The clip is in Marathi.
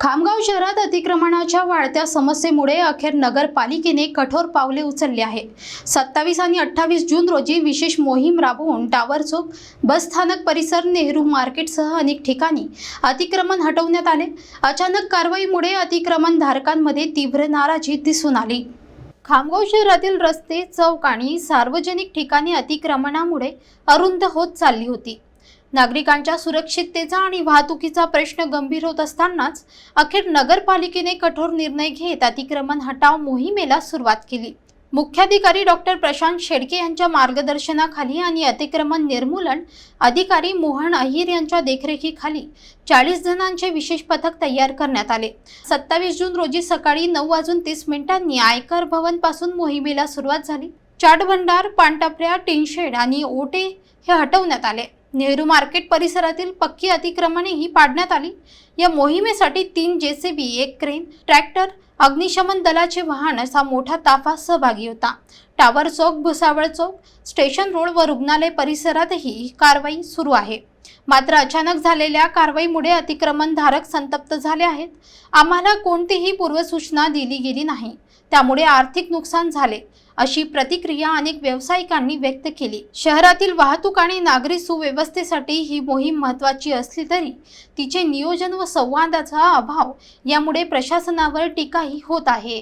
खामगाव शहरात अतिक्रमणाच्या वाढत्या समस्येमुळे अखेर नगरपालिकेने कठोर पावले उचलली आहे सत्तावीस आणि अठ्ठावीस जून रोजी विशेष मोहीम राबवून टावर चौक बस स्थानक परिसर नेहरू मार्केटसह अनेक ठिकाणी अतिक्रमण हटवण्यात आले. अचानक कारवाईमुळे अतिक्रमण धारकांमध्ये तीव्र नाराजी दिसून आली. खामगाव शहरातील रस्ते चौक आणि सार्वजनिक ठिकाणी अतिक्रमणामुळे अरुंद होत चालली होती. नागरिकांच्या सुरक्षिततेचा आणि वाहतुकीचा प्रश्न गंभीर होत असतानाच अखेर नगरपालिकेने कठोर निर्णय घेत अतिक्रमण हटाव मोहिमेला सुरुवात केली. मुख्याधिकारी डॉक्टर प्रशांत शेडके यांच्या मार्गदर्शनाखाली आणि अतिक्रमण निर्मूलन अधिकारी मोहन अहिर यांच्या देखरेखीखाली चाळीस जणांचे विशेष पथक तयार करण्यात आले. सत्तावीस जून रोजी सकाळी नऊ वाजून तीस मिनिटांनी आयकर भवनपासून मोहिमेला सुरुवात झाली. चाट भंडार पानटपऱ्या टिनशेड आणि ओटे हे हटवण्यात आले. नेहरू मार्केट परिसरातील पक्की अतिक्रमणेही पाडण्यात आली. या मोहिमेसाठी तीन जेसीबी एक क्रेन ट्रॅक्टर अग्निशमन दलाचे वाहन असा मोठा ताफा सहभागी होता. Tower chowk Bhusawal chowk station road व रुग्णालय परिसरातही ही कारवाई सुरू आहे. मात्र अचानक झालेल्या कारवाईमुळे अतिक्रमणधारक संतप्त झाले आहेत. आम्हाला कोणतीही पूर्वसूचना दिली गेली नाही. त्यामुळे आर्थिक नुकसान झाले अशी प्रतिक्रिया अनेक व्यावसायिकांनी व्यक्त केली. शहरातील वाहतूक आणि नागरी सुव्यवस्थेसाठी ही मोहीम महत्त्वाची असली तरी तिचे नियोजन व संवादाचा अभाव यामुळे प्रशासनावर टीका टीकाही होत आहे.